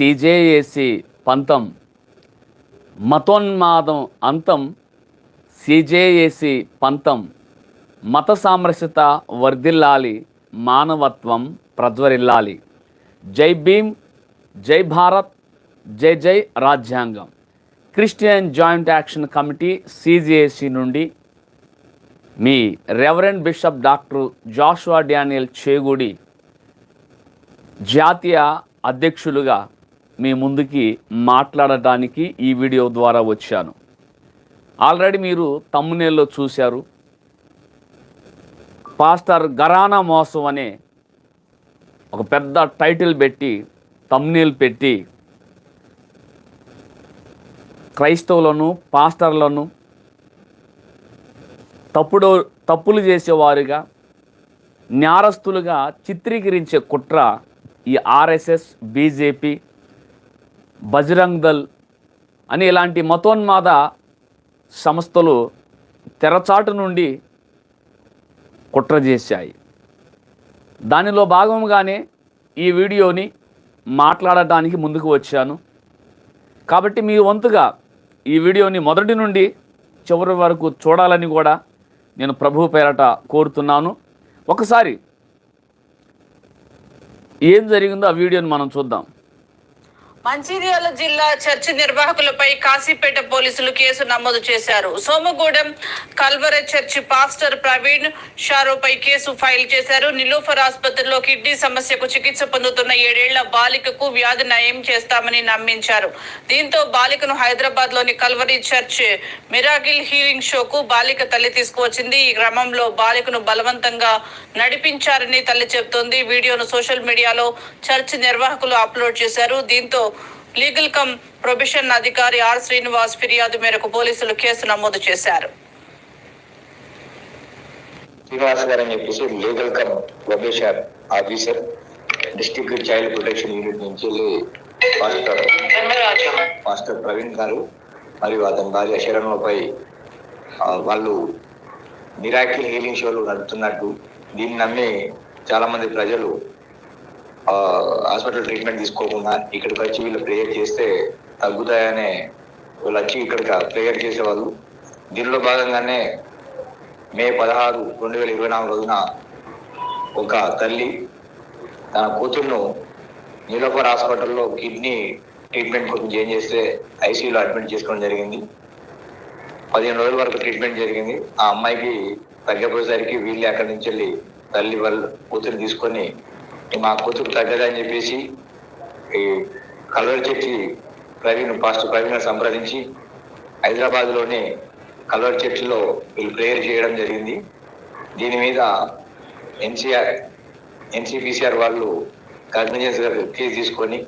CJAC పంతం మతోన్మాదం అంతం CJAC పంతం మత సామరస్యత వర్ధిల్లాలి మానవత్వం ప్రజ్వరిల్లాలి. జై భీమ్ జై భారత్ జై జై రాజ్యాంగం. Christian joint action committee CGAC నుండి మీ reverend bishop doctor Joshua Daniel Chegudi జాతీయ అధ్యక్షులుగా మీ ముందుకి మాట్లాడటానికి ఈ వీడియో ద్వారా వచ్చాను. ఆల్రెడీ మీరు తమ్మునేల్లో చూశారు. పాస్టర్ గరానా మోసం అనే ఒక పెద్ద టైటిల్ పెట్టి తమ్నేల్ పెట్టి క్రైస్తవులను పాస్టర్లను తప్పుడు తప్పులు చేసేవారుగా న్యారస్తులుగా చిత్రీకరించే కుట్ర ఈ ఆర్ఎస్ఎస్ బీజేపీ బజరంగ్ దల్ అని ఇలాంటి మతోన్మాద సంస్థలు తెరచాటు నుండి కుట్ర చేశాయి. దానిలో భాగంగానే ఈ వీడియోని మాట్లాడటానికి ముందుకు వచ్చాను. కాబట్టి మీ వంతుగా ఈ వీడియోని మొదటి నుండి చివరి వరకు చూడాలని కూడా నేను ప్రభు పేరట కోరుతున్నాను. ఒకసారి ఏం జరిగిందో ఆ వీడియోని మనం చూద్దాం. మంచిర్యాల జిల్లా చర్చి నిర్వాహకులపై కాశీపేట పోలీసులు కేసు నమోదు చేశారు. Somagudem Calvary church pastor Praveen షారోపై case file చేశారు. నిలోఫర్ ఆసుపత్రిలో కిడ్నీ సమస్యకు చికిత్స పొందుతున్న ఏడేళ్ళ బాలికకు వ్యాధి నయం చేస్తామని నమ్మించారు. దీంతో బాలికను హైదరాబాద్లోని కల్వరి చర్చ్ మిరాగిల్ హీలింగ్ షోకు బాలిక తల్లి తీసుకువచ్చింది. ఈ క్రమంలో బాలికను బలవంతంగా నడిపించారని తల్లి చెబుతోంది. వీడియోను సోషల్ మీడియాలో చర్చ్ నిర్వాహకులు అప్లోడ్ చేశారు. దీంతో లీగల్ కమ్ ప్రొబిషన్ అధికారి ఆర్ శ్రీనివాస్ ఫిర్యాదు మేరకు పోలీసులు కేసు నమోదు చేశారు. శ్రీనివాస్ గారు అని చెప్పేసి legal cum probation officer district child protection unit నుంచి మాస్టర్ మాస్టర్ ప్రవీణ్ గారు మరియు అతని భార్య శరణ్లపై వాళ్ళు మిరాకిల్ హీలింగ్ షోలు నడుపుతున్నట్టు దీన్ని నమ్మి చాలా మంది ప్రజలు హాస్పిటల్ ట్రీట్మెంట్ తీసుకోకుండా ఇక్కడికి వచ్చి వీళ్ళు ప్రేయర్ చేస్తే తగ్గుతాయనే వాళ్ళు వచ్చి ఇక్కడికి ప్రేయర్ చేసేవాళ్ళు. దీనిలో భాగంగానే మే పదహారు రెండు వేల ఇరవై నాలుగు రోజున ఒక తల్లి తన కూతుర్ను నీలోఫర్ హాస్పిటల్లో కిడ్నీ ట్రీట్మెంట్ కోసం జాయిన్ చేస్తే ఐసీయూలో అడ్మిట్ చేసుకోవడం జరిగింది. పదిహేను రోజుల వరకు ట్రీట్మెంట్ జరిగింది. ఆ అమ్మాయికి తగ్గపోయేసరికి వీళ్ళు అక్కడి నుంచి వెళ్ళి తల్లి వాళ్ళు కూతురు తీసుకొని మా కూతురు తగ్గదని చెప్పేసి ఈ Calvary church Praveen past Praveen సంప్రదించి హైదరాబాద్లోని కల్వర్ చర్చిలో వీళ్ళు ప్రేయర్ చేయడం జరిగింది. దీని మీద ఎన్సీఆర్ ఎన్సీపీసీఆర్ వాళ్ళు కగ్నిజెన్స్ కేసు తీసుకొని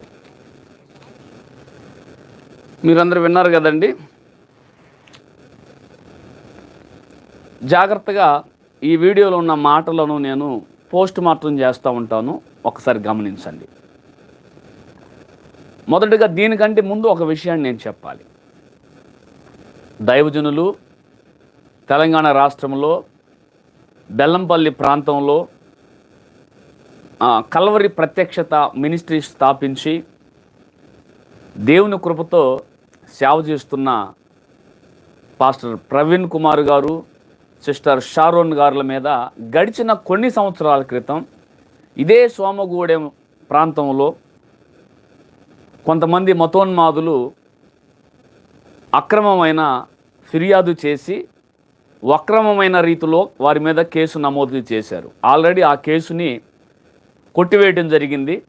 మీరందరూ విన్నారు కదండి? జాగ్రత్తగా ఈ వీడియోలో ఉన్న మాటలను నేను పోస్ట్ మార్టం చేస్తూ ఉంటాను. ఒకసారి గమనించండి. మొదటగా దీనికంటే ముందు ఒక విషయాన్ని నేను చెప్పాలి. దైవజనులు తెలంగాణ రాష్ట్రంలో బెల్లంపల్లి ప్రాంతంలో కల్వరి ప్రత్యక్షత మినిస్ట్రీ స్థాపించి దేవుని కృపతో సేవ చేస్తున్న పాస్టర్ ప్రవీణ్ కుమార్ గారు సిస్టర్ షారోన్ గారుల మీద గడిచిన కొన్ని సంవత్సరాల క్రితం ఇదే సోమగూడెం ప్రాంతంలో కొంతమంది మతోన్మాదులు అక్రమమైన ఫిర్యాదు చేసి అక్రమమైన రీతిలో వారి మీద కేసు నమోదు చేశారు. ఆల్రెడీ ఆ కేసుని కొట్టివేయడం జరిగింది.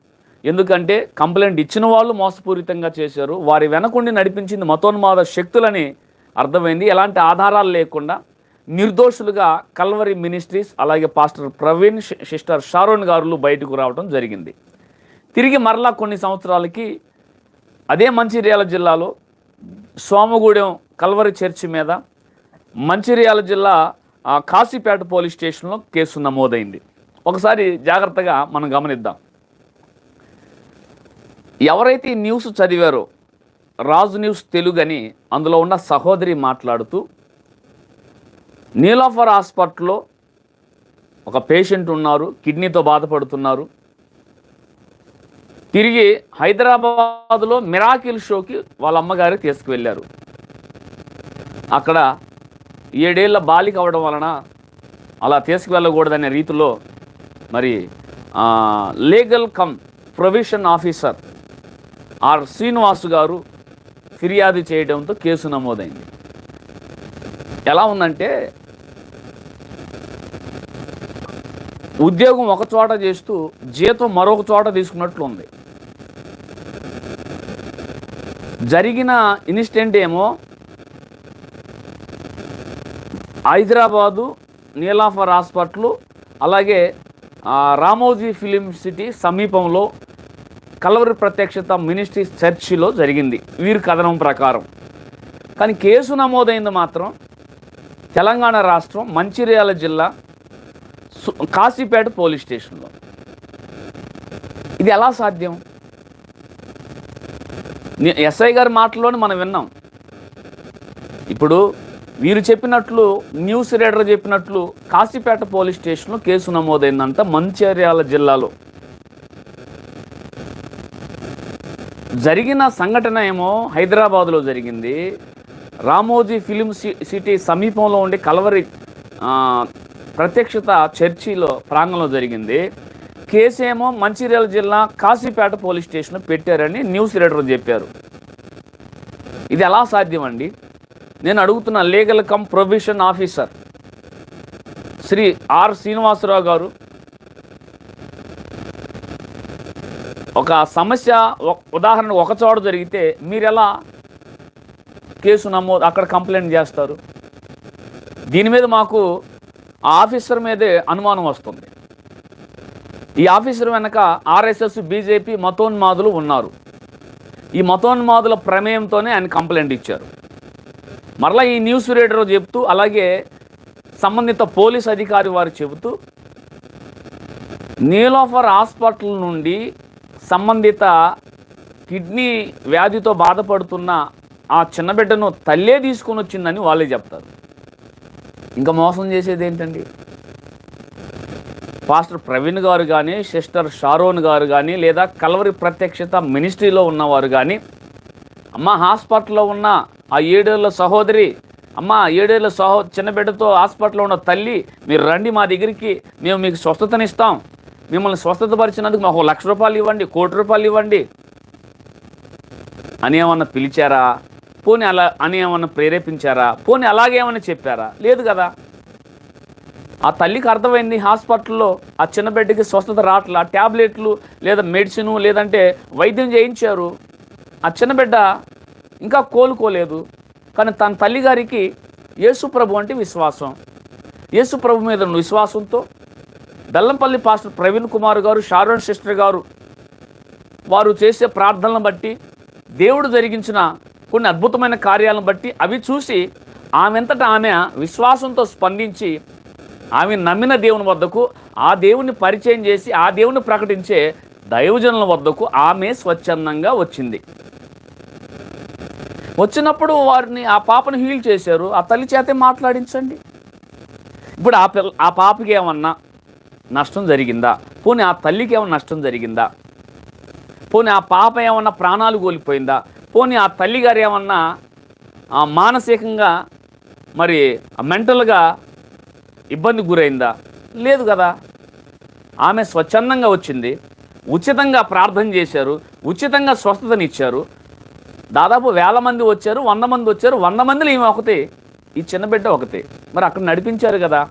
ఎందుకంటే కంప్లైంట్ ఇచ్చిన వాళ్ళు మోసపూరితంగా చేశారు. వారి వెనకుండి నడిపించింది మతోన్మాద శక్తులని అర్థమైంది. ఎలాంటి ఆధారాలు లేకుండా నిర్దోషులుగా కల్వరి మినిస్ట్రీస్ అలాగే పాస్టర్ ప్రవీణ్ సిస్టర్ షారోన్ గారులు బయటకు రావడం జరిగింది. తిరిగి మరలా కొన్ని సంవత్సరాలకి అదే మంచిర్యాల జిల్లాలో సోమగూడెం కల్వరి చర్చి మీద మంచిర్యాల జిల్లా కాశీపేట పోలీస్ స్టేషన్లో కేసు నమోదైంది. ఒకసారి జాగ్రత్తగా మనం గమనిద్దాం. ఎవరైతే ఈ న్యూస్ చదివారో రాజు న్యూస్ తెలుగు అని అందులో ఉన్న సహోదరి మాట్లాడుతూ నీలాఫర్ హాస్పిటల్లో ఒక పేషెంట్ ఉన్నారు కిడ్నీతో బాధపడుతున్నారు. తిరిగి హైదరాబాద్లో మిరాకిల్ షోకి వాళ్ళ అమ్మగారు తీసుకువెళ్ళారు. అక్కడ ఏడేళ్ళ బాలిక అవడం వలన అలా తీసుకువెళ్ళకూడదనే రీతిలో మరి legal cum provision officer R Srinivasu garu ఫిర్యాదు చేయడంతో కేసు నమోదైంది. ఎలా ఉందంటే ఉద్యోగం ఒక చోట చేస్తూ జీతం మరొక చోట తీసుకున్నట్లు ఉంది జరిగిన ఇన్సిడెంట్ ఏమో హైదరాబాదు నీలాఫర్ హాస్పిటల్ అలాగే రామోజీ ఫిలిం సిటీ సమీపంలో కలవరి ప్రత్యక్షత మినిస్ట్రీ చర్చిలో జరిగింది. వీరి కథనం ప్రకారం. కానీ కేసు నమోదైంది మాత్రం తెలంగాణ రాష్ట్రం మంచిర్యాల జిల్లా కాశీపేట పోలీస్ స్టేషన్లో. ఇది ఎలా సాధ్యం? ఎస్ఐ గారి మాటల్లోనే మనం విన్నాం. ఇప్పుడు వీరు చెప్పినట్లు న్యూస్ రీడర్ చెప్పినట్లు కాశీపేట పోలీస్ స్టేషన్లో కేసు నమోదైందంట మంచిర్యాల జిల్లాలో. జరిగిన సంఘటన ఏమో హైదరాబాద్లో జరిగింది. రామోజీ ఫిలిం సి- సిటీ సమీపంలో ఉండే కలవరి ప్రత్యక్షత చర్చిలో ప్రాంగణంలో జరిగింది. కేసేమో మంచిర్యాల జిల్లా కాశీపేట పోలీస్ స్టేషన్ పెట్టారని న్యూస్ రీడర్ చెప్పారు. ఇది ఎలా సాధ్యం అండి నేను అడుగుతున్న legal cum provision officer Shri R Srinivasa Rao garu ఒక సమస్య ఒక- ఉదాహరణ ఒక చోట జరిగితే మీరు ఎలా కేసు నమోదు అక్కడ కంప్లైంట్ చేస్తారు? దీని మీద మాకు ఆ ఆఫీసర్ మీదే అనుమానం వస్తుంది. ఈ ఆఫీసర్ వెనక ఆర్ఎస్ఎస్ బీజేపీ మతోన్మాదులు ఉన్నారు. ఈ మతోన్మాదుల ప్రమేయంతోనే ఆయన కంప్లైంట్ ఇచ్చారు. మరలా ఈ న్యూస్ రీడర్ చెప్తూ అలాగే సంబంధిత పోలీస్ అధికారి వారు చెబుతూ నీలోఫర్ హాస్పిటల్ నుండి సంబంధిత కిడ్నీ వ్యాధితో బాధపడుతున్న ఆ చిన్నబిడ్డను తల్లే తీసుకొని వచ్చిందని వాళ్ళే చెప్తారు. ఇంకా మోసం చేసేది ఏంటండి? పాస్టర్ ప్రవీణ్ గారు కానీ సిస్టర్ షారోన్ గారు కానీ లేదా కలవరి ప్రత్యక్షత మినిస్ట్రీలో ఉన్నవారు కానీ అమ్మ హాస్పిటల్లో ఉన్న ఆ ఏడేళ్ళ సహోదరి అమ్మ ఏడేళ్ళ సహో చిన్న బిడ్డతో హాస్పిటల్లో ఉన్న తల్లి మీరు రండి మా దగ్గరికి మేము మీకు స్వస్థతనిస్తాం మిమ్మల్ని స్వస్థత పరిచినందుకు మాకు లక్ష రూపాయలు ఇవ్వండి కోటి రూపాయలు ఇవ్వండి. అని ఏమన్నా పిలిచారా? పోనీ అలా అని ఏమన్నా ప్రేరేపించారా? పోనీ ఏమైనా చెప్పారా? లేదు కదా. ఆ తల్లికి అర్థమైంది హాస్పిటల్లో ఆ చిన్న బిడ్డకి స్వస్థత రావట్లా? ట్యాబ్లెట్లు లేదా మెడిసిన్ లేదంటే వైద్యం చేయించారు. ఆ చిన్న బిడ్డ ఇంకా కోలుకోలేదు. కానీ తన తల్లి గారికి యేసుప్రభు అంటే విశ్వాసం. యేసుప్రభు మీద విశ్వాసంతో బెల్లంపల్లి పాస్టర్ ప్రవీణ్ కుమార్ గారు షారోన్ సిస్టర్ గారు వారు చేసే ప్రార్థనలను బట్టి దేవుడు జరిగించిన కొన్ని అద్భుతమైన కార్యాలను బట్టి అవి చూసి ఆమెంతటా ఆమె విశ్వాసంతో స్పందించి ఆమె నమ్మిన దేవుని వద్దకు ఆ దేవుని పరిచయం చేసి ఆ దేవుని ప్రకటించే దైవజనుల వద్దకు ఆమె స్వచ్ఛందంగా వచ్చింది. వచ్చినప్పుడు వారిని ఆ పాపను హీల్ చేశారు. ఆ తల్లి చేతే మాట్లాడించండి. ఇప్పుడు ఆ పిల్ల ఆ పాపకి ఏమన్నా నష్టం జరిగిందా? పోనీ ఆ తల్లికి ఏమన్నా నష్టం జరిగిందా? పోనీ ఆ పాప ఏమన్నా ప్రాణాలు కోల్పోయిందా? పోనీ ఆ తల్లి గారు ఏమన్నా ఆ మానసికంగా మరి మెంటల్గా ఇబ్బంది గురైందా? లేదు కదా. ఆమె స్వచ్ఛందంగా వచ్చింది ఉచితంగా ప్రార్థన చేశారు ఉచితంగా స్వస్థతనిచ్చారు దాదాపు వేల మంది వచ్చారు వంద మంది వచ్చారు వంద మందిలో ఈమె ఒకతే ఈ చిన్న బిడ్డ ఒకతే. మరి అక్కడ నడిపించారు కదా.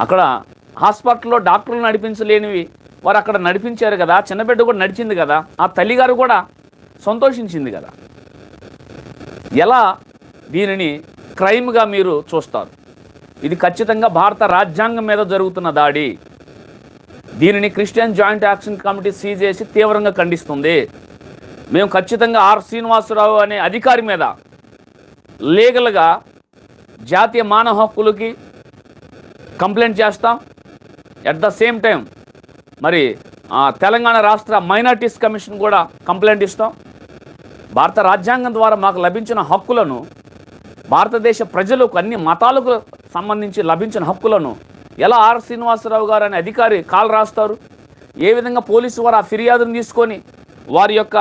అక్కడ హాస్పిటల్లో డాక్టర్లు నడిపించలేనివి వారు అక్కడ నడిపించారు కదా చిన్న బిడ్డ కూడా నడిచింది కదా. ఆ తల్లిగారు కూడా సంతోషించింది కదా. ఎలా దీనిని క్రైమ్గా మీరు చూస్తారు. ఇది ఖచ్చితంగా భారత రాజ్యాంగం మీద జరుగుతున్న దాడి. దీనిని క్రిస్టియన్ జాయింట్ యాక్షన్ కమిటీ సీజ్ చేసి తీవ్రంగా ఖండిస్తుంది. మేము ఖచ్చితంగా ఆర్ శ్రీనివాసరావు అనే అధికారి మీద లీగల్గా జాతీయ మానవ హక్కులకి కంప్లైంట్ చేస్తాం. ఎట్ ద సేమ్ టైం మరి ఆ, తెలంగాణ రాష్ట్ర మైనార్టీస్ కమిషన్ కూడా కంప్లైంట్ ఇస్తాం. భారత రాజ్యాంగం ద్వారా మాకు లభించిన హక్కులను భారతదేశ ప్రజలకు అన్ని మతాలకు సంబంధించి లభించిన హక్కులను ఎలా ఆర్ శ్రీనివాసరావు గారు అనే అధికారి కాల్ రాస్తారు? ఏ విధంగా పోలీసు వారు ఆ ఫిర్యాదును తీసుకొని వారి యొక్క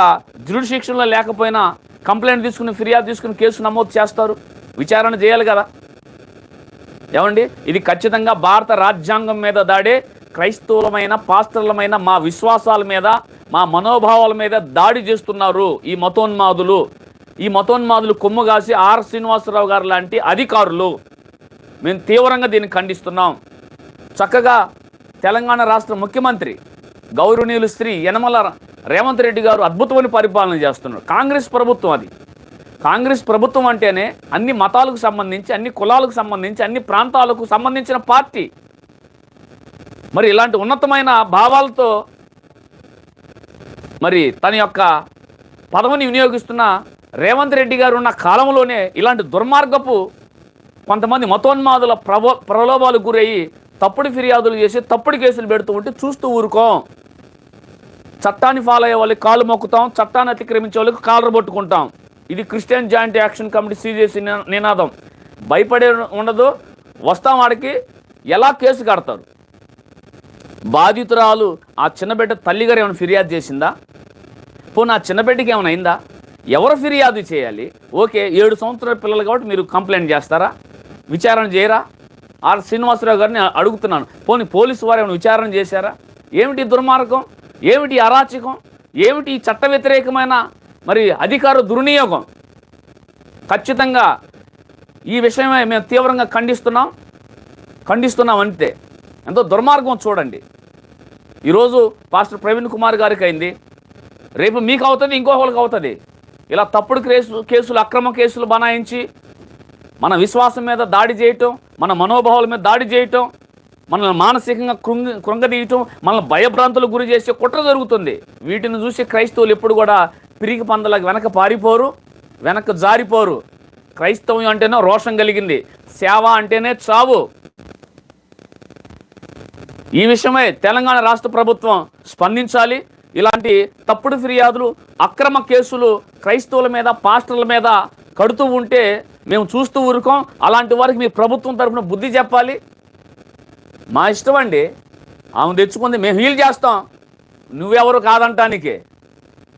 శిక్షణలో లేకపోయినా కంప్లైంట్ తీసుకుని ఫిర్యాదు తీసుకుని కేసు నమోదు చేస్తారు? విచారణ చేయాలి కదా? ఏమండి? ఇది ఖచ్చితంగా భారత రాజ్యాంగం మీద దాడే క్రైస్తవులమైన పాస్టర్లమైన మా విశ్వాసాల మీద మా మనోభావాల మీద దాడి చేస్తున్నారు ఈ మతోన్మాదులు. ఈ మతోన్మాదులు కొమ్ముగాసి ఆర్ శ్రీనివాసరావు గారు లాంటి అధికారులు. మేము తీవ్రంగా దీన్ని ఖండిస్తున్నాం. చక్కగా తెలంగాణ రాష్ట్ర ముఖ్యమంత్రి గౌరవనీయులు శ్రీ యనమల రేవంత్ రెడ్డి గారు అద్భుతమైన పరిపాలన చేస్తున్నారు. కాంగ్రెస్ ప్రభుత్వం అది. కాంగ్రెస్ ప్రభుత్వం అంటేనే అన్ని మతాలకు సంబంధించి అన్ని కులాలకు సంబంధించి అన్ని ప్రాంతాలకు సంబంధించిన పార్టీ. మరి ఇలాంటి ఉన్నతమైన భావాలతో మరి తన యొక్క పదవిని వినియోగిస్తున్న రేవంత్ రెడ్డి గారు ఉన్న కాలంలోనే ఇలాంటి దుర్మార్గపు కొంతమంది మతోన్మాదుల ప్రబో ప్రలోభాలకు గురయ్యి తప్పుడు ఫిర్యాదులు చేసి తప్పుడు కేసులు పెడుతూ ఉంటే చూస్తూ ఊరుకోం. చట్టాన్ని ఫాలో అయ్యే వాళ్ళకి కాలు మొక్కుతాం చట్టాన్ని అతిక్రమించే వాళ్ళకి కాలర్ పట్టుకుంటాం. ఇది Christian joint action committee CJC నినాదం. భయపడే ఉండదు వస్తాం వాడికి ఎలా కేసు కడతారు? బాధితురాలు ఆ చిన్నబిడ్డ తల్లిగారు ఏమైనా ఫిర్యాదు చేసిందా? పోనీ ఆ చిన్నబిడ్డకి ఏమైనా అయిందా? ఎవరు ఫిర్యాదు చేయాలి? ఓకే ఏడు సంవత్సరాల పిల్లలు కాబట్టి మీరు కంప్లైంట్ చేస్తారా? విచారణ చేయరా? ఆర్ శ్రీనివాసరావు గారిని అడుగుతున్నాను. పోనీ పోలీసు వారు ఏమైనా విచారణ చేశారా? ఏమిటి దుర్మార్గం? ఏమిటి అరాచకం? ఏమిటి చట్ట వ్యతిరేకమైన మరి అధికార దుర్వినియోగం ఖచ్చితంగా ఈ విషయమే మేము తీవ్రంగా ఖండిస్తున్నాం. ఖండిస్తున్నాం అంతే. ఎంతో దుర్మార్గం చూడండి. ఈరోజు పాస్టర్ ప్రవీణ్ కుమార్ గారికి అయింది. రేపు మీకు అవుతుంది ఇంకొకరికి అవుతుంది. ఇలా తప్పుడు కేసు కేసులు అక్రమ కేసులు బనాయించి మన విశ్వాసం మీద దాడి చేయటం మన మనోభావాల మీద దాడి చేయటం మనల్ని మానసికంగా కృంగ కృంగదీయటం మనల్ని భయభ్రాంతులకు గురి చేసే కుట్ర జరుగుతుంది. వీటిని చూసి క్రైస్తవులు ఎప్పుడు కూడా పిరికి పందలకు వెనక పారిపోరు వెనక జారిపోరు. క్రైస్తవం అంటేనే రోషం కలిగింది. సేవ అంటేనే చావు. ఈ విషయమై తెలంగాణ రాష్ట్ర ప్రభుత్వం స్పందించాలి. ఇలాంటి తప్పుడు ఫిర్యాదులు అక్రమ కేసులు క్రైస్తవుల మీద పాస్టర్ల మీద కడుతూ ఉంటే మేము చూస్తూ ఊరుకోం. అలాంటి వారికి మీ ప్రభుత్వం తరఫున బుద్ధి చెప్పాలి. మా ఇష్టం అండి. ఆమె తెచ్చుకుంది మేము హీల్ చేస్తాం. నువ్వెవరు కాదంటానికి.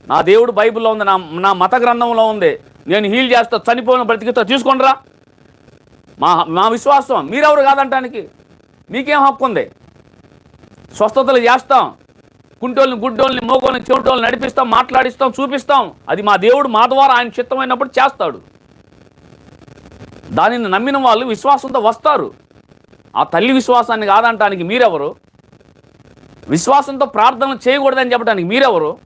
నా దేవుడు బైబిల్లో ఉంది నా నా మత గ్రంథంలో ఉంది. నేను హీల్ చేస్తా చనిపోయిన బ్రతికితో తీసుకుండ్రా మా మా విశ్వాసం మీరెవరు కాదంటానికి? మీకేం హక్కు ఉంది స్వస్థతలు చేస్తాం. కుంటోల్ని గుడ్డోళ్ళని మోగోళ్ళని చెవిటోళ్ళని నడిపిస్తాం మాట్లాడిస్తాం చూపిస్తాం. అది మా దేవుడు మా ద్వారా ఆయన చిత్తమైనప్పుడు చేస్తాడు. దానిని నమ్మిన వాళ్ళు విశ్వాసంతో వస్తారు. ఆ తల్లి విశ్వాసాన్ని కాదంటానికి మీరెవరు? విశ్వాసంతో ప్రార్థన చేయకూడదని చెప్పడానికి మీరెవరు?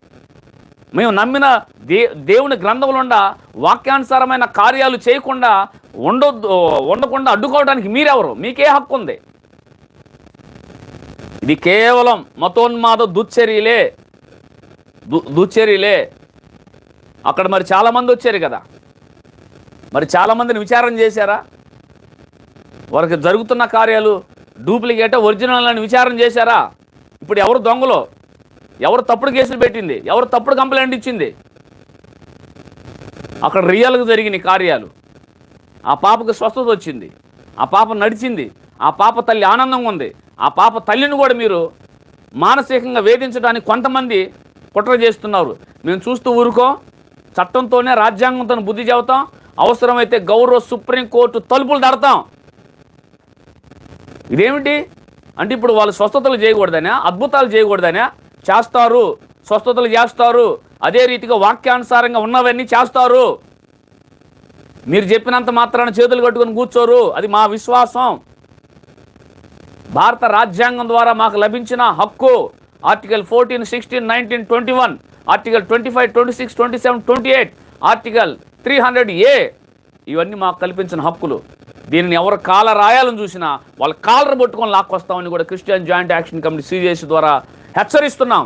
మేము నమ్మిన దే దేవుని గ్రంథములుండా వాక్యానుసారమైన కార్యాలు చేయకుండా ఉండొద్దు ఉండకుండా అడ్డుకోవడానికి మీరెవరు? మీకే హక్కు ఉంది ఇది కేవలం మతోన్మాద దుశ్చర్యలే దు దుశ్చర్యలే అక్కడ మరి చాలామంది వచ్చారు కదా. మరి చాలామందిని విచారణ చేశారా? వారికి జరుగుతున్న కార్యాలు డూప్లికేట్ ఒరిజినల్ అని విచారణ చేశారా? ఇప్పుడు ఎవరు దొంగలో? ఎవరు తప్పుడు కేసులు పెట్టింది? ఎవరు తప్పుడు కంప్లైంట్ ఇచ్చింది? అక్కడ రియల్గా జరిగిన కార్యాలు. ఆ పాపకు స్వస్థత వచ్చింది. ఆ పాప నడిచింది. ఆ పాప తల్లి ఆనందంగా ఉంది. ఆ పాప తల్లిని కూడా మీరు మానసికంగా వేధించడానికి కొంతమంది కుట్ర చేస్తున్నారు. మేము చూస్తూ ఊరుకో చట్టంతోనే రాజ్యాంగంతో బుద్ధి చెబుతాం అవసరమైతే గౌరవ సుప్రీంకోర్టు తలుపులు దడతాం ఇదేమిటి? అంటే ఇప్పుడు వాళ్ళు స్వస్థతలు చేయకూడదనే అద్భుతాలు చేయకూడదనే చేస్తారు. స్వస్థతలు చేస్తారు. అదే రీతిగా వాక్యానుసారంగా ఉన్నవన్నీ చేస్తారు. మీరు చెప్పినంత మాత్రాన చేతులు కట్టుకొని కూర్చోరు. అది మా విశ్వాసం. భారత రాజ్యాంగం ద్వారా మాకు లభించిన హక్కు. Article fourteen sixteen nineteen twenty one article twenty five twenty six twenty seven twenty eight article three hundred A ఇవన్నీ మాకు కల్పించిన హక్కులు. దీనిని ఎవరు కాల రాయాలని చూసినా వాళ్ళ కాలర్ పట్టుకొని లాక్కొస్తామని కూడా Christian joint action committee CJC ద్వారా హెచ్చరిస్తున్నాం.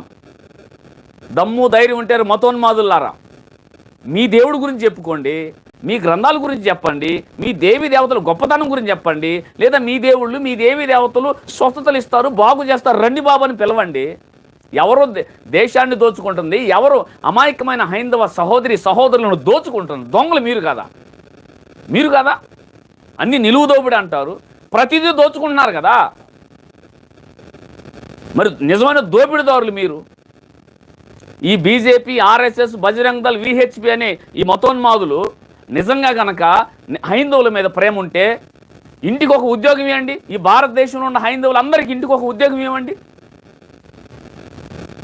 దమ్ము ధైర్యం ఉంటారు మతోన్మాదులారా మీ దేవుడి గురించి చెప్పుకోండి. మీ గ్రంథాల గురించి చెప్పండి మీ దేవి దేవతల గొప్పతనం గురించి చెప్పండి లేదా మీ దేవుళ్ళు మీ దేవి దేవతలు స్వస్థతలు ఇస్తారు బాగు చేస్తారు రండి బాబు అని పిలవండి. ఎవరు దేశాన్ని దోచుకుంటుంది ఎవరు అమాయకమైన హైందవ సహోదరి సహోదరులను దోచుకుంటుంది. దొంగలు మీరు కదా. మీరు కదా. అన్ని నిలువు దోపిడి అంటారు. ప్రతిదీ దోచుకుంటున్నారు కదా. మరి నిజమైన దోపిడీదారులు మీరు. ఈ BJP RSS Bajrang Dal VHP అనే ఈ మతోన్మాదులు నిజంగా గనక హైందవుల మీద ప్రేమ ఉంటే ఇంటికి ఒక ఉద్యోగం ఇవ్వండి. ఈ భారతదేశంలో ఉన్న హైందవులందరికీ ఇంటికి ఒక ఉద్యోగం ఇవ్వండి.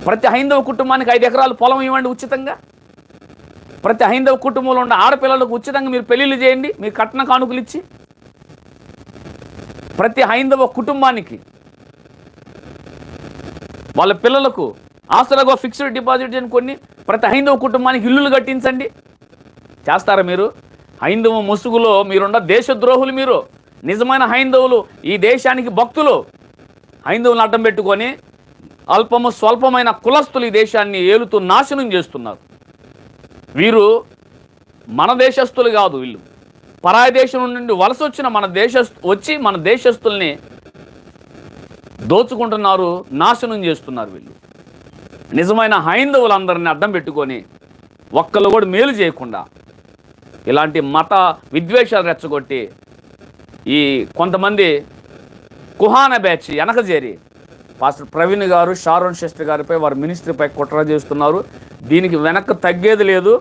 ప్రతి హైందవ కుటుంబానికి ఐదు ఎకరాలు పొలం ఇవ్వండి ఉచితంగా. ప్రతి హైందవ కుటుంబంలో ఉన్న ఆడపిల్లలకు ఉచితంగా మీరు పెళ్ళిళ్ళు చేయండి మీరు కట్న కానుకలు ఇచ్చి. ప్రతి హైందవ కుటుంబానికి వాళ్ళ పిల్లలకు ఆస్తులకు ఫిక్స్డ్ డిపాజిట్ అని కొన్ని ప్రతి హైందవ కుటుంబానికి ఇల్లులు కట్టించండి. చేస్తారా మీరు? హైందవ ముసుగులో మీరున్న దేశద్రోహులు మీరు. నిజమైన హైందవులు ఈ దేశానికి భక్తులు. హైందవులను అడ్డం పెట్టుకొని అల్పము స్వల్పమైన కులస్తులు ఈ దేశాన్ని ఏలుతూ నాశనం చేస్తున్నారు. వీరు మన దేశస్తులు కాదు వీళ్ళు. పరాయ దేశం నుండి వలస వచ్చిన మన దేశ వచ్చి మన దేశస్తుల్ని దోచుకుంటున్నారు నాశనం చేస్తున్నారు వీళ్ళు. నిజమైన హైందవులందరినీ అడ్డం పెట్టుకొని ఒక్కళ్ళు కూడా మేలు చేయకుండా ఇలాంటి మత విద్వేషాలు రెచ్చగొట్టి ఈ కొంతమంది కుహాన బ్యాచ్ వెనక చేరి పాస్టర్ ప్రవీణ్ గారు షారోన్ శెస్ట్ గారిపై వారి మినిస్ట్రీపై కుట్ర చేస్తున్నారు. దీనికి వెనక్కి తగ్గేది లేదు.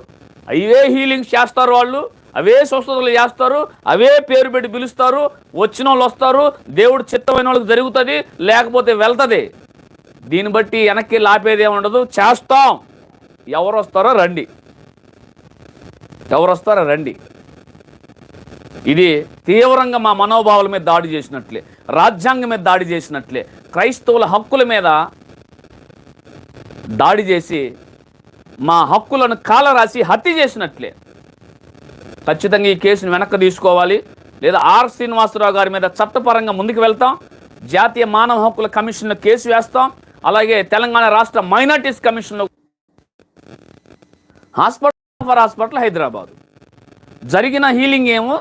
అవే హీలింగ్ చేస్తారు వాళ్ళు అవే స్వస్థతలు చేస్తారు అవే పేరు పెట్టి పిలుస్తారు. వచ్చిన వాళ్ళు వస్తారు దేవుడు చిత్తమైన వాళ్ళకి జరుగుతుంది లేకపోతే వెళ్తుంది. దీన్ని బట్టి వెనక్కి లాపేది ఏమి ఉండదు చేస్తాం. ఎవరు వస్తారో రండి. ఎవరు వస్తారో రండి. ఇది తీవ్రంగా మా మనోభావాల మీద దాడి చేసినట్లే రాజ్యాంగం మీద దాడి చేసినట్లే క్రైస్తవుల హక్కుల మీద దాడి చేసి మా హక్కులను కాలరాసి హత్య చేసినట్లే. ఖచ్చితంగా ఈ కేసును వెనక్కి తీసుకోవాలి. లేదా ఆర్ శ్రీనివాసరావు గారి మీద చట్టపరంగా ముందుకు వెళ్తాం. జాతీయ మానవ హక్కుల కమిషన్లో కేసు వేస్తాం. అలాగే తెలంగాణ రాష్ట్ర మైనార్టీస్ కమిషన్లో హాస్పిటల్ ఫర్ హాస్పిటల్ హైదరాబాద్. జరిగిన హీలింగ్ ఏమో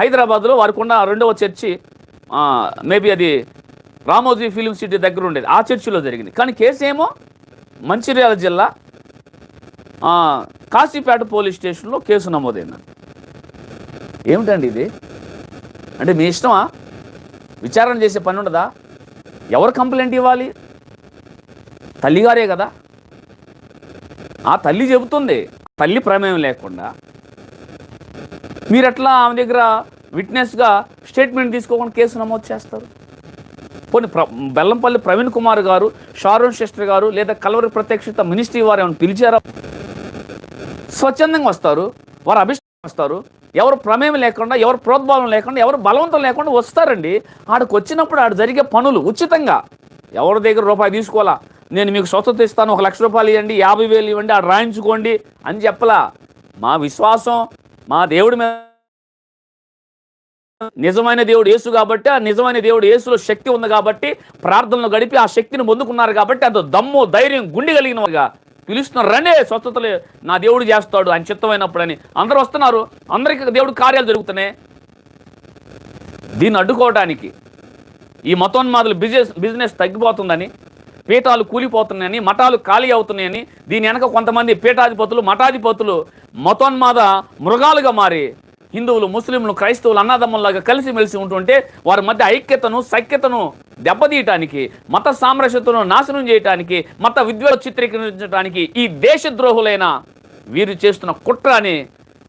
హైదరాబాద్లో వారికి రెండవ చర్చి మేబీ అది రామోజీ ఫిలిం సిటీ దగ్గర ఉండేది. ఆ చర్చిలో జరిగింది. కానీ కేసు ఏమో మంచిర్యాల జిల్లా కాశీపేట పోలీస్ స్టేషన్లో కేసు నమోదైంది. ఏమిటండి ఇది? అంటే మీ ఇష్టమా? విచారణ చేసే పని ఉండదా? ఎవరు కంప్లైంట్ ఇవ్వాలి? తల్లిగారే కదా. ఆ తల్లి చెబుతుంది తల్లి ప్రమేయం లేకుండా మీరు ఎట్లా ఆమె దగ్గర విట్నెస్గా స్టేట్మెంట్ తీసుకోకుండా కేసు నమోదు చేస్తారు? పోనీ ప్ర బెల్లంపల్లి ప్రవీణ్ కుమార్ గారు షారోన్ శెస్టర్ గారు లేదా కలవరి ప్రత్యక్షత మినిస్ట్రీ వారు ఏమైనా పిలిచారా? స్వచ్ఛందంగా వస్తారు వారు అభిష్టం వస్తారు ఎవరు ప్రమేయం లేకుండా ఎవరు ప్రోద్బలం లేకుండా ఎవరు బలవంతం లేకుండా వస్తారండి. ఆడికి వచ్చినప్పుడు ఆడు జరిగే పనులు ఉచితంగా. ఎవరి దగ్గర రూపాయి తీసుకోవాలా? నేను మీకు స్వచ్ఛత ఇస్తాను ఒక లక్ష రూపాయలు ఇవ్వండి యాభై వేలు ఇవ్వండి ఆ రాయించుకోండి అని చెప్పలా. మా విశ్వాసం మా దేవుడి మీద నిజమైన దేవుడు యేసు కాబట్టి ఆ నిజమైన దేవుడు యేసులో శక్తి ఉంది కాబట్టి ప్రార్థనలు గడిపి ఆ శక్తిని పొందుకున్నారు కాబట్టి అంత దమ్ము ధైర్యం గుండె కలిగిన వారుగా పిలుస్తున్నారు రండే స్వస్థతలు నా దేవుడు చేస్తాడు ఆయన చిత్తమైనప్పుడని. అందరూ వస్తున్నారు అందరికీ దేవుడు కార్యాలు జరుగుతున్నాయి. దీన్ని అడ్డుకోవడానికి ఈ మతోన్మాదులు బిజినెస్ బిజినెస్ తగ్గిపోతుందని పీఠాలు కూలిపోతున్నాయని మఠాలు ఖాళీ అవుతున్నాయని దీని వెనక కొంతమంది పీఠాధిపతులు మఠాధిపతులు మతోన్మాద మృగాలుగా మారి హిందువులు ముస్లింలు క్రైస్తవులు అన్నదమ్ముల్లాగా కలిసిమెలిసి ఉంటుంటే వారి మధ్య ఐక్యతను సఖ్యతను దెబ్బతీయటానికి మత సామరస్యతను నాశనం చేయటానికి మత విద్వేష చిత్రీకరించడానికి ఈ దేశద్రోహులైన వీరు చేస్తున్న కుట్ర అని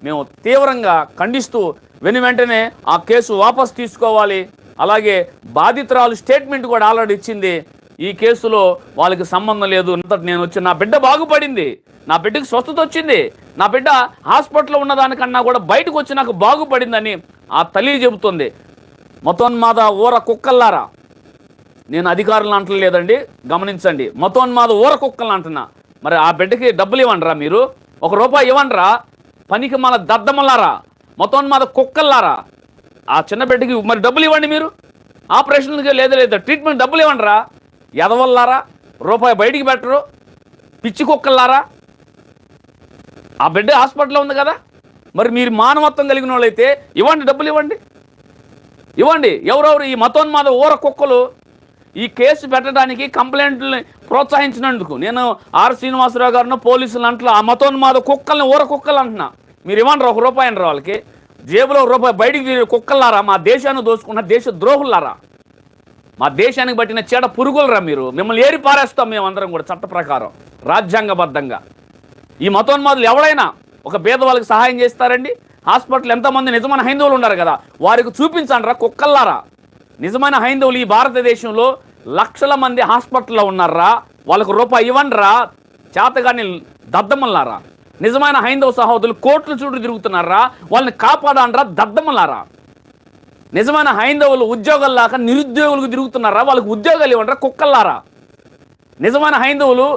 మేము తీవ్రంగా ఖండిస్తూ వెను వెంటనే ఆ కేసు వాపస్ తీసుకోవాలి. అలాగే బాధితురాలు స్టేట్మెంట్ కూడా ఆల్రెడీ ఇచ్చింది. ఈ కేసులో వాళ్ళకి సంబంధం లేదు. అంతట నేను వచ్చి నా బిడ్డ బాగుపడింది. నా బిడ్డకి స్వస్థత వచ్చింది. నా బిడ్డ హాస్పిటల్లో ఉన్నదానికన్నా కూడా బయటకు వచ్చి నాకు బాగుపడిందని ఆ తల్లి చెబుతుంది. మతోన్మాద ఊర కుక్కల్లారా? నేను అధికారులు అంటలేదండి. గమనించండి. మతోన్మాద ఊర కుక్కలు అంటున్నా. మరి ఆ బిడ్డకి డబ్బులు ఇవ్వండిరా మీరు? ఒక రూపాయి ఇవ్వండిరా? పనికి మన దద్దమల్లారా? మతోన్మాద కుక్కల్లారా? ఆ చిన్న బిడ్డకి మరి డబ్బులు ఇవ్వండి మీరు? ఆపరేషన్కి లేదా లేదా ట్రీట్మెంట్ డబ్బులు ఇవ్వండిరా? ఎదవల్లారా? రూపాయి బయటికి పెట్టరు. పిచ్చి కుక్కల్లారా? ఆ బిడ్డ హాస్పిటల్లో ఉంది కదా? మరి మీరు మానవత్వం కలిగిన వాళ్ళైతే ఇవ్వండి డబ్బులు ఇవ్వండి. ఇవ్వండి. ఎవరెవరు ఈ మతోన్మాద ఊర కుక్కలు ఈ కేసు పెట్టడానికి కంప్లైంట్ని ప్రోత్సహించినందుకు నేను ఆర్ శ్రీనివాసరావు గారిను పోలీసులు అంటలా ఆ మతోన్మాద కుక్కల్ని ఊర కుక్కలు అంటున్నా. మీరు ఇవ్వండి ఒక రూపాయి అంటారు వాళ్ళకి. జేబులో ఒక రూపాయి బయటికి తీసి కుక్కలారా మా దేశాన్ని దోచుకున్న దేశ ద్రోహులారా మా దేశానికి పట్టిన చెడ పురుగులరా మీరు? మిమ్మల్ని ఏరి పారేస్తాం మేమందరం కూడా చట్ట ప్రకారం రాజ్యాంగబద్ధంగా. ఈ మతోన్మాదులు ఎవరైనా ఒక పేదవాళ్ళకి సహాయం చేస్తారండి? హాస్పిటల్ ఎంతమంది నిజమైన హైందవులు ఉన్నారు కదా వారికి చూపించండి రా కుక్కల్లారా. నిజమైన హైందవులు ఈ భారతదేశంలో లక్షల మంది హాస్పిటల్లో ఉన్నారా? వాళ్ళకు రూపాయి ఇవ్వండి రా చేతగాని దద్దమల్లారా. నిజమైన హైందవ సహోదరులు కోట్ల చుట్టూ తిరుగుతున్నారా? వాళ్ళని కాపాడండ్రా దద్దమలారా నిజమైన హైందవులు ఉద్యోగాలు లేక నిరుద్యోగులకు తిరుగుతున్నారా? వాళ్ళకి ఉద్యోగాలు ఇవ్వండి కుక్కల్లారా? నిజమైన హైందవులు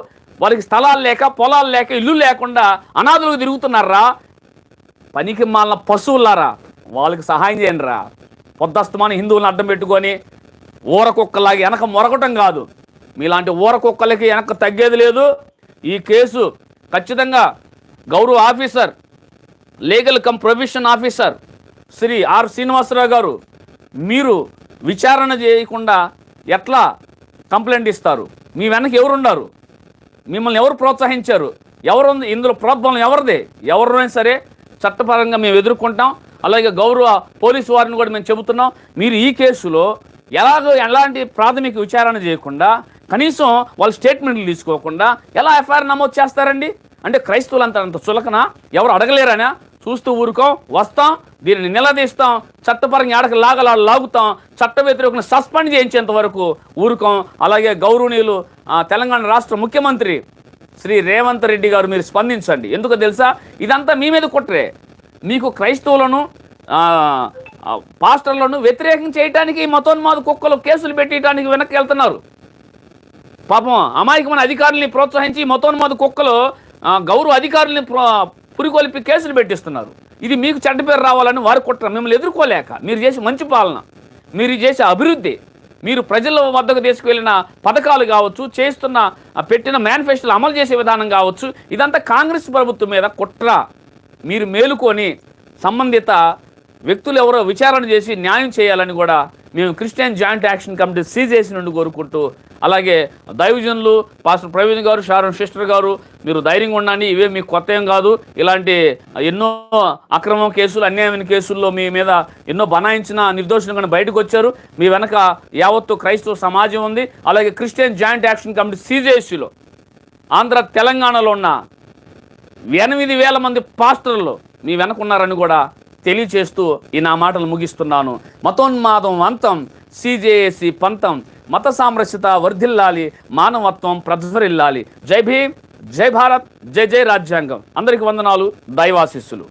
వాళ్ళకి స్థలాలు లేక పొలాలు లేక ఇల్లు లేకుండా అనాథులకు తిరుగుతున్నారా? పనికి మాలిన పశువులారా వాళ్ళకి సహాయం చేయండి రా పొద్దస్తమాన హిందువులను అడ్డం పెట్టుకొని ఊర కుక్కలాగా వెనక మొరగటం కాదు. మీలాంటి ఊర కుక్కలకి వెనక తగ్గేది లేదు. ఈ కేసు ఖచ్చితంగా గౌరవ officer legal cum provision officer Shri R Srinivasa Rao garu మీరు విచారణ చేయకుండా ఎట్లా కంప్లైంట్ ఇస్తారు? మీ వెనక ఎవరున్నారు మిమ్మల్ని ఎవరు ప్రోత్సహించారు? ఎవరు ఇందులో ప్రోద్బలం ఎవరిదే? ఎవరైనా సరే చట్టపరంగా మేము ఎదుర్కొంటాం. అలాగే గౌరవ పోలీసు వారిని కూడా మేము చెబుతున్నాం. మీరు ఈ కేసులో ఎలాగో ఎలాంటి ప్రాథమిక విచారణ చేయకుండా కనీసం వాళ్ళ స్టేట్మెంట్లు తీసుకోకుండా ఎలా ఎఫ్ఐఆర్ నమోదు చేస్తారండి? అంటే క్రైస్తవులంతా అంత చులకన? ఎవరు అడగలేరనా? చూస్తూ ఊరుకో వస్తాం దీనిని నిలదీస్తాం చట్టపరంగా ఆడక లాగలా లాగుతాం చట్ట వ్యతిరేకను సస్పెండ్ చేయించేంత వరకు ఊరుకోం. అలాగే గౌరవనీయులు తెలంగాణ రాష్ట్ర ముఖ్యమంత్రి శ్రీ రేవంత్ రెడ్డి గారు మీరు స్పందించండి. ఎందుకో తెలుసా? ఇదంతా మీ మీద కుట్రే. మీకు క్రైస్తవులను పాస్టర్లను వ్యతిరేకం చేయడానికి మతోన్మాద కుక్కలు కేసులు పెట్టడానికి వెనక్కి వెళ్తున్నారు. పాపం అమాయకమైన అధికారుల్ని ప్రోత్సహించి మతోన్మాద కుక్కలు గౌరవ అధికారుల్ని ప్రో పురికొల్పి కేసులు పెట్టిస్తున్నారు. ఇది మీకు చెడ్డ పేరు రావాలని వారు కుట్ర మిమ్మల్ని ఎదుర్కోలేక మీరు చేసే మంచి పాలన మీరు చేసే అభివృద్ధి మీరు ప్రజల వద్దకు తీసుకువెళ్ళిన పథకాలు కావచ్చు చేస్తున్న ఆ, పెట్టిన మేనిఫెస్టోలు అమలు చేసే విధానం కావచ్చు ఇదంతా కాంగ్రెస్ ప్రభుత్వం మీద కుట్ర. మీరు మేలుకొని సంబంధిత వ్యక్తులు ఎవరో విచారణ చేసి న్యాయం చేయాలని కూడా మేము Christian joint action committee CJC నుండి కోరుకుంటూ అలాగే దైవజనులు పాస్టర్ ప్రవీణ్ గారు షారన్ సిస్టర్ గారు మీరు ధైర్యంగా ఉండండి ఇవే మీకు కొత్త ఏం కాదు. ఇలాంటి ఎన్నో అక్రమ కేసులు అన్యాయమైన కేసుల్లో మీ మీద ఎన్నో బనాయించిన నిర్దోషులు కానీ బయటకు వచ్చారు. మీ వెనక యావత్తు క్రైస్తవ సమాజం ఉంది. అలాగే క్రిస్టియన్ జాయింట్ యాక్షన్ కమిటీ సీజేసీలో ఆంధ్ర తెలంగాణలో ఉన్న ఎనిమిది వేల మంది పాస్టర్లు మీ వెనక ఉన్నారని కూడా తెలియచేస్తూ ఈ నా మాటలు ముగిస్తున్నాను. మతోన్మాదం అంతం సిజేఏసి పంతం మత సామరస్యత వర్ధిల్లాలి మానవత్వం ప్రజ్వరిల్లాలి జై భీమ్ జై భారత్ జై జై రాజ్యాంగం. అందరికి వందనాలు దైవాశిస్సులు.